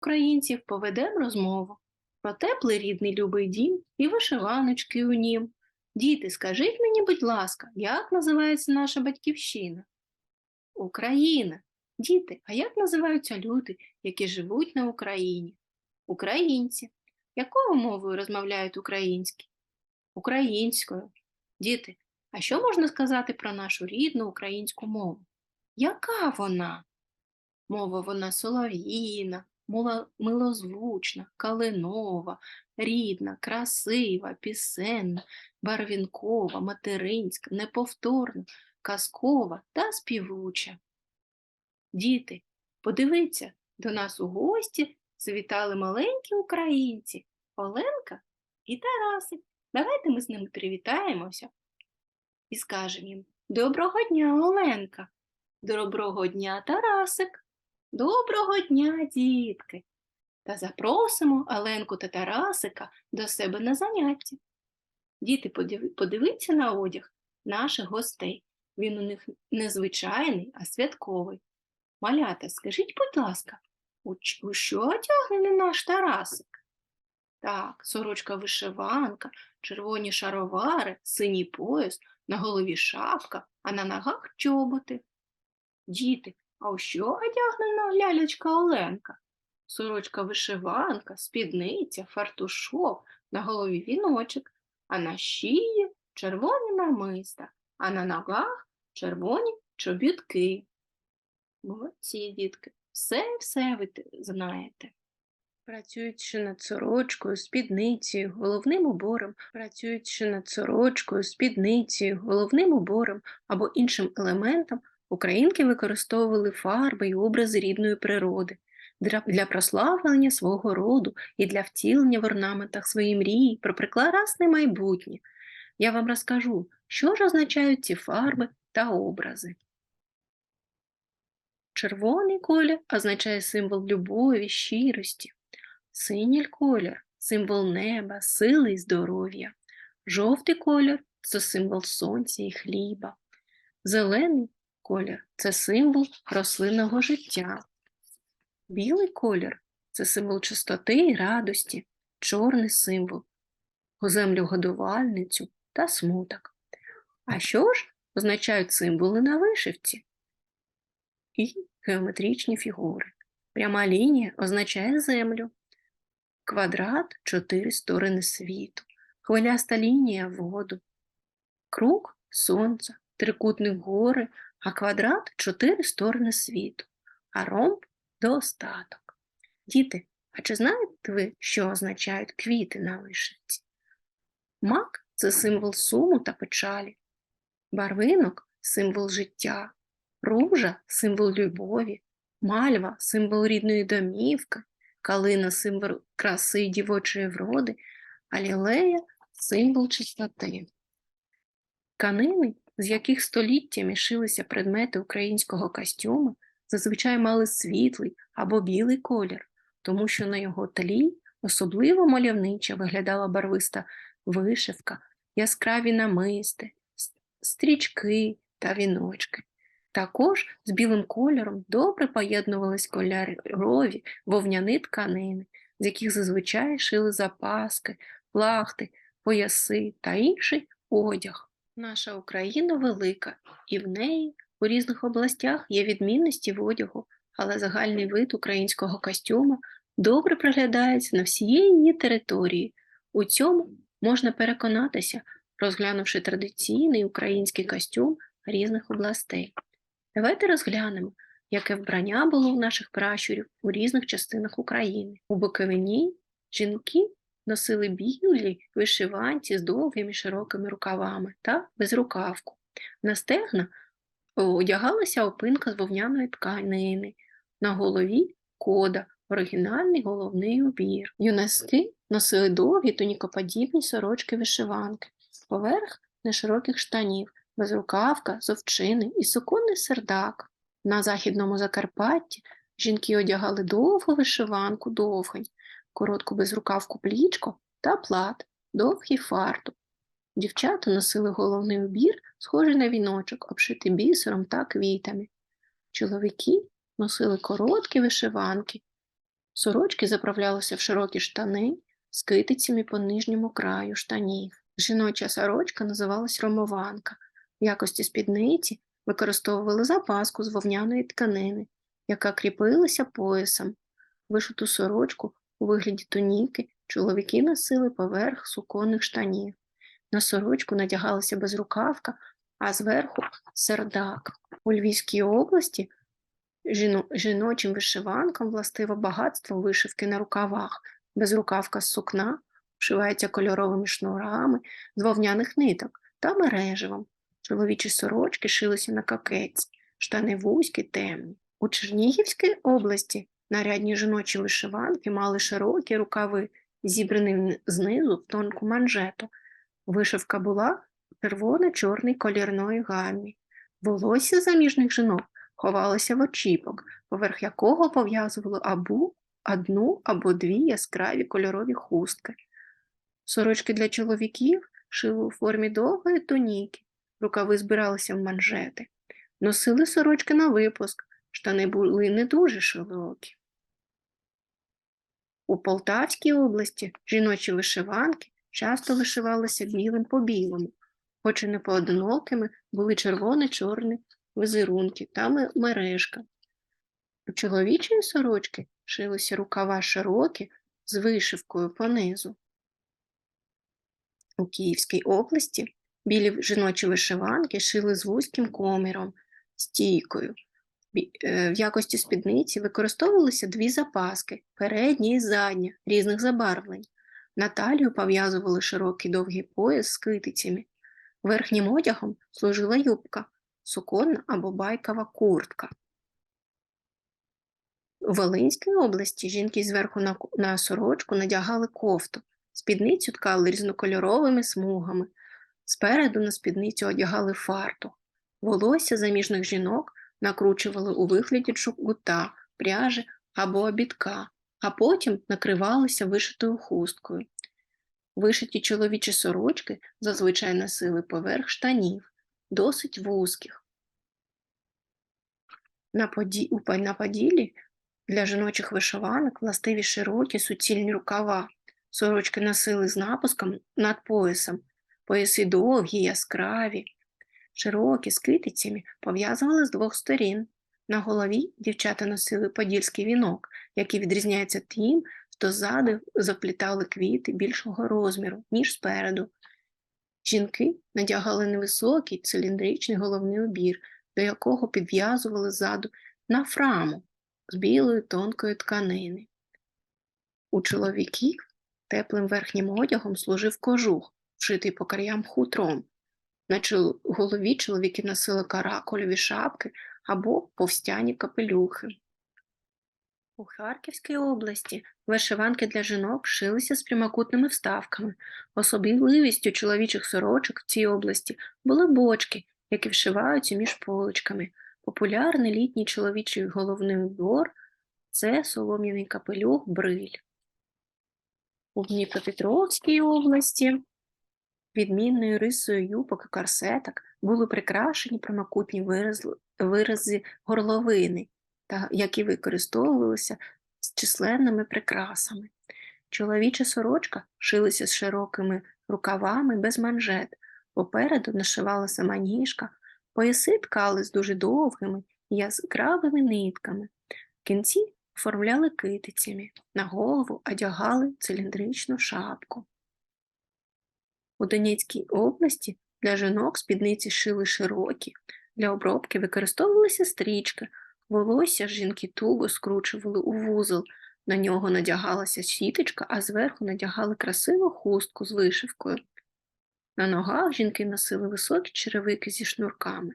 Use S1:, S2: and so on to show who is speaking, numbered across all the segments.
S1: українців поведемо розмову про теплий рідний любий дім і вишиваночки у нім. Діти, скажіть мені, будь ласка, як називається наша батьківщина? Україна. Діти, а як називаються люди, які живуть на Україні? Українці. Якою мовою розмовляють українські? Українською. Діти, а що можна сказати про нашу рідну українську мову? Яка вона? Мова вона солов'їна, мова милозвучна, калинова, рідна, красива, пісенна, барвінкова, материнська, неповторна, казкова та співуча. Діти, подивіться, до нас у гості завітали маленькі українці Оленка і Тарасик. Давайте ми з ними привітаємося і скажемо їм Доброго дня, Оленка! Доброго дня, Тарасик! Доброго дня, дітки! Та запросимо Оленку та Тарасика до себе на заняття. Діти, подивіться на одяг наших гостей. Він у них не звичайний, а святковий. Малята, скажіть, будь ласка, у що одягнений наш Тарасик? Так, сорочка вишиванка, червоні шаровари, синій пояс, на голові шапка, а на ногах чоботи. Діти, а у що одягнена лялечка Оленка? Сорочка вишиванка, спідниця, фартушок, на голові віночок, а на шиї червоні намиста, а на ногах червоні чобітки. Молодці, дітки, все-все ви знаєте. Працюючи над сорочкою, спідницею, головним убором, працюючи над сорочкою, спідницею, головним убором або іншим елементом, українки використовували фарби і образи рідної природи для, прославлення свого роду і для втілення в орнаментах своєї мрії про прекрасне майбутнє. Я вам розкажу, що ж означають ці фарби та образи. Червоний колір означає символ любові, щирості. Синій колір символ неба, сили і здоров'я. Жовтий колір це символ сонця і хліба. Зелений колір це символ рослинного життя. Білий колір це символ чистоти і радості, чорний символ землю годувальницю та смуток. А що ж означають символи на вишивці? І геометричні фігури. Пряма лінія означає землю. Квадрат чотири сторони світу, хвиляста лінія воду, круг сонце, трикутник гори, а квадрат чотири сторони світу, а ромб достаток. Діти, а чи знаєте ви, що означають квіти на вишивці? Мак це символ суму та печалі, барвинок символ життя, ружа символ любові, мальва символ рідної домівки, калина символ краси й дівочої вроди, а лілея символ чистоти. Тканини, з яких століттями шилися предмети українського костюму, зазвичай мали світлий або білий колір, тому що на його тлі особливо мальовниче виглядала барвиста вишивка, яскраві намисти, стрічки та віночки. Також з білим кольором добре поєднувались кольорові вовняні тканини, з яких зазвичай шили запаски, плахти, пояси та інший одяг. Наша Україна велика, і в неї у різних областях є відмінності в одягу, але загальний вид українського костюму добре проглядається на всієї її території. У цьому можна переконатися, розглянувши традиційний український костюм різних областей. Давайте розглянемо, яке вбрання було в наших пращурів у різних частинах України. У Буковині жінки носили білі вишиванці з довгими широкими рукавами та безрукавку. На стегна одягалася опинка з вовняної тканини, на голові кода, оригінальний головний убір. Юнаски носили довгі тонікоподібні сорочки вишиванки, поверх нешироких штанів, безрукавка з овчини і суконний сердак. На західному Закарпатті жінки одягали довгу вишиванку довгань, коротку безрукавку плічко та плат, довгий фартук. Дівчата носили головний убір, схожий на віночок, обшитий бісером та квітами. Чоловіки носили короткі вишиванки, Сорочки заправлялися в широкі штани з китицями по нижньому краю штанів. Жіноча сорочка називалась ромованка. В якості спідниці використовували запаску з вовняної тканини, яка кріпилася поясом. Вишиту сорочку у вигляді туніки чоловіки носили поверх суконних штанів. На сорочку надягалася безрукавка, а зверху сердак. У Львівській області жіно- жіночим вишиванкам властиво багатство вишивки на рукавах. Безрукавка з сукна вшивається кольоровими шнурами з вовняних ниток та мереживом. Чоловічі сорочки шилися на кокетці, штани вузькі, темні. У Чернігівській області нарядні жіночі вишиванки мали широкі рукави, зібрані знизу в тонку манжету. Вишивка була в червоно-чорній колірної гамі. Волосся заміжних жінок ховалося в очіпок, поверх якого пов'язували або одну або дві яскраві кольорові хустки. Сорочки для чоловіків шили у формі довгої туніки, рукави збиралися в манжети. Носили сорочки на випуск, штани були не дуже широкі. У Полтавській області жіночі вишиванки часто вишивалися білим по білому, хоч і не поодинокими були червоно-чорні візерунки та мережка. У чоловічої сорочки шилися рукава широкі з вишивкою понизу. У Київській області білі жіночі вишиванки шили з вузьким коміром, стійкою. Е, В якості спідниці використовувалися дві запаски передня і задня різних забарвлень. На талію пов'язували широкий довгий пояс з китицями. Верхнім одягом служила юбка, суконна або байкова куртка. У Волинській області жінки зверху на, на сорочку надягали кофту, спідницю ткали різнокольоровими смугами, спереду на спідницю одягали фартух. Волосся заміжних жінок накручували у вигляді чугута, пряжі або обідка, а потім накривалися вишитою хусткою. Вишиті чоловічі сорочки зазвичай носили поверх штанів, досить вузьких. На, поді... на Поділлі для жіночих вишиванок властиві широкі суцільні рукава. Сорочки носили з напуском над поясом, пояси довгі, яскраві, широкі, з китицями, пов'язували з двох сторін. На голові дівчата носили подільський вінок, який відрізняється тим, що ззаду заплітали квіти більшого розміру, ніж спереду. Жінки надягали невисокий циліндричний головний убір, до якого підв'язували ззаду на фраму з білої тонкої тканини. У чоловіків теплим верхнім одягом служив кожух, вшитий по краям хутром. На чол- голові чоловіки носили каракульові шапки або повстяні капелюхи. У Харківській області вишиванки для жінок шилися з прямокутними вставками. Особливістю чоловічих сорочок в цій області були бочки, які вшиваються між поличками. Популярний літній чоловічий головний убор – це солом'яний капелюх бриль. У Дніпропетровській області відмінною рисою юбок і корсеток були прикрашені прямокутні вирази, горловини, які використовувалися з численними прикрасами. Чоловіча сорочка шилася з широкими рукавами без манжет, попереду нашивалася маніжка, пояси ткали з дуже довгими і яскравими нитками. В кінці оформляли китицями, на голову одягали циліндричну шапку. У Донецькій області для жінок спідниці шили широкі, для обробки використовувалися стрічки, волосся жінки туго скручували у вузол, на нього надягалася сіточка, а зверху надягали красиву хустку з вишивкою. На ногах жінки носили високі черевики зі шнурками.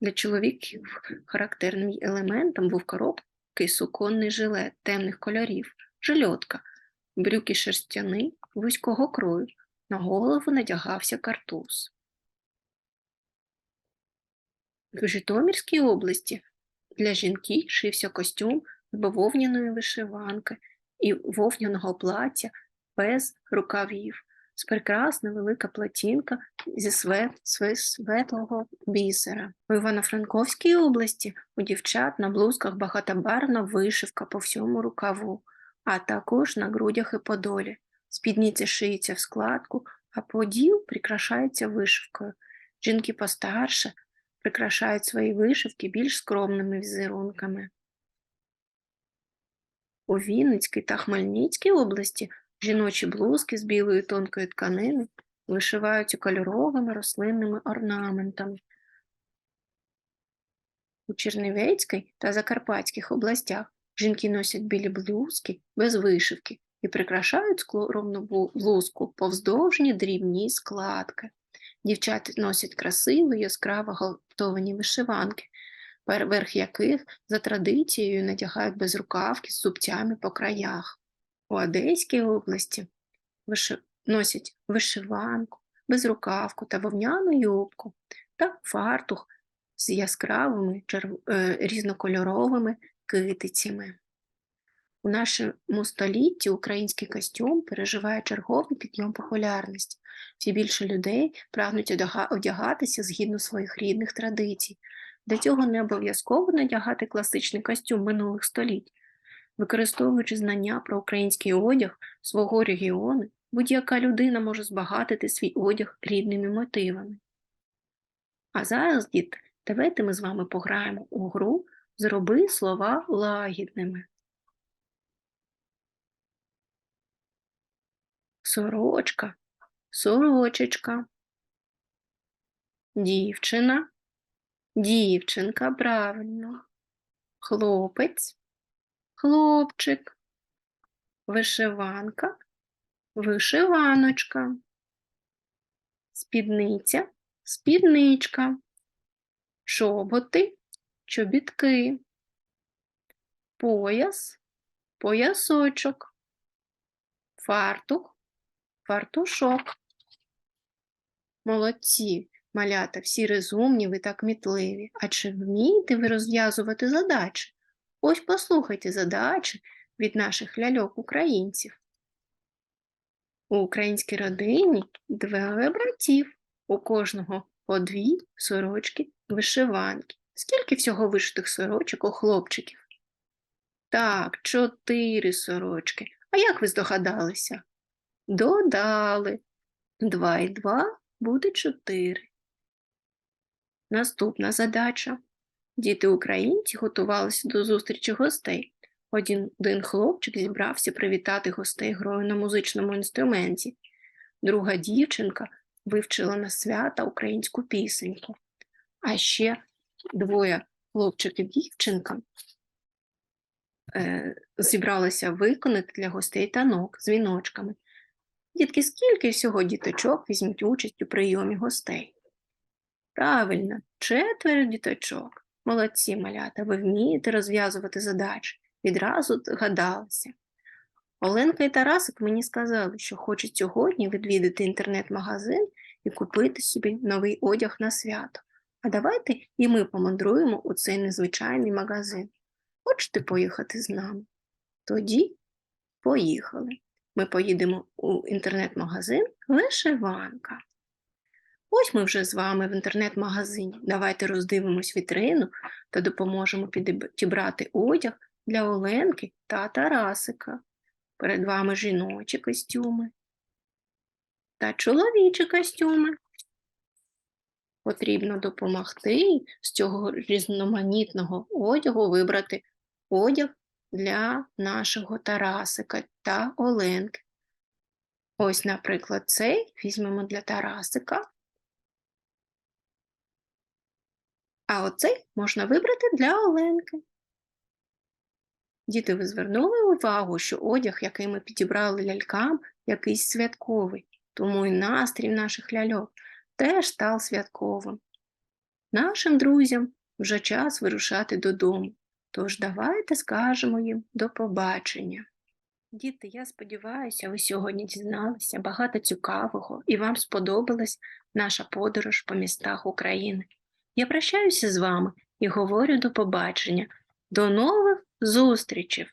S1: Для чоловіків характерним елементом був короткий суконний жилет темних кольорів, жильотка, брюки шерстяни вузького крою, на голову надягався картуз. В Житомирській області для жінки шився костюм з бавовняної вишиванки і вовняного плаття без рукавів. з прекрасна велика платінка зі свет, светлого бісера. У Івано-Франковській області у дівчат на блузках багатобарвна вишивка по всьому рукаву, а також на грудях і подолі. Спідниці шиються в складку, а поділ прикрашається вишивкою. Жінки постарше прикрашають свої вишивки більш скромними візерунками. У Вінницькій та Хмельницькій області жіночі блузки з білої тонкої тканини вишиваються кольоровими рослинними орнаментами. У Чернівецькій та Закарпатських областях жінки носять білі блузки без вишивки і прикрашають скромну блузку повздовжні дрібні складки. Дівчата носять красиві яскраво ґалтовані вишиванки, верх яких за традицією надягають безрукавки з зубцями по краях. У Одеській області виши... носять вишиванку, безрукавку та вовняну юбку та фартух з яскравими черв... е, різнокольоровими китицями. У нашому столітті український костюм переживає черговий підйом популярності. Все більше людей прагнуть одягатися згідно своїх рідних традицій. Для цього не обов'язково надягати класичний костюм минулих століть. Використовуючи знання про український одяг свого регіону, будь-яка людина може збагатити свій одяг рідними мотивами. А зараз, діти, давайте ми з вами пограємо у гру Зроби слова лагідними. Сорочка, сорочечка. Дівчина, дівчинка, правильно. Хлопець, хлопчик. Вишиванка, вишиваночка. Спідниця, спідничка. Чоботи, чобітки. Пояс, поясочок. Фартух, фартушок. Молодці, малята, всі розумні, ви та кмітливі. А чи вмієте ви розв'язувати задачі? Ось послухайте задачі від наших ляльок-українців. У українській родині двоє братів, у кожного по дві сорочки вишиванки. Скільки всього вишитих сорочок у хлопчиків? Так, чотири сорочки. А як ви здогадалися? Додали. Два і два буде чотири. Наступна задача. Діти українці готувалися до зустрічі гостей. Один, один хлопчик зібрався привітати гостей грою на музичному інструменті. Друга дівчинка вивчила на свята українську пісеньку. А ще двоє хлопчиків дівчинка е, зібралися виконати для гостей танок з віночками. Дітки, скільки всього діточок візьмуть участь у прийомі гостей? Правильно, четверо діточок. Молодці, малята, ви вмієте розв'язувати задачі. Відразу згадалися. Оленка і Тарасик мені сказали, що хочуть сьогодні відвідати інтернет-магазин і купити собі новий одяг на свято. А давайте і ми помандруємо у цей незвичайний магазин. Хочете поїхати з нами? Тоді поїхали. Ми поїдемо у інтернет-магазин Вишиванка. Ось ми вже з вами в інтернет-магазині. Давайте роздивимось вітрину та допоможемо підібрати одяг для Оленки та Тарасика. Перед вами жіночі костюми та чоловічі костюми. Потрібно допомогти з цього різноманітного одягу вибрати одяг для нашого Тарасика та Оленки. Ось, наприклад, цей візьмемо для Тарасика. А оцей можна вибрати для Оленки. Діти, ви звернули увагу, що одяг, який ми підібрали лялькам, якийсь святковий, тому і настрій наших ляльок теж став святковим. Нашим друзям вже час вирушати додому, тож давайте скажемо їм до побачення. Діти, я сподіваюся, ви сьогодні дізналися багато цікавого і вам сподобалась наша подорож по містах України. Я прощаюся з вами і говорю до побачення. До нових зустрічей!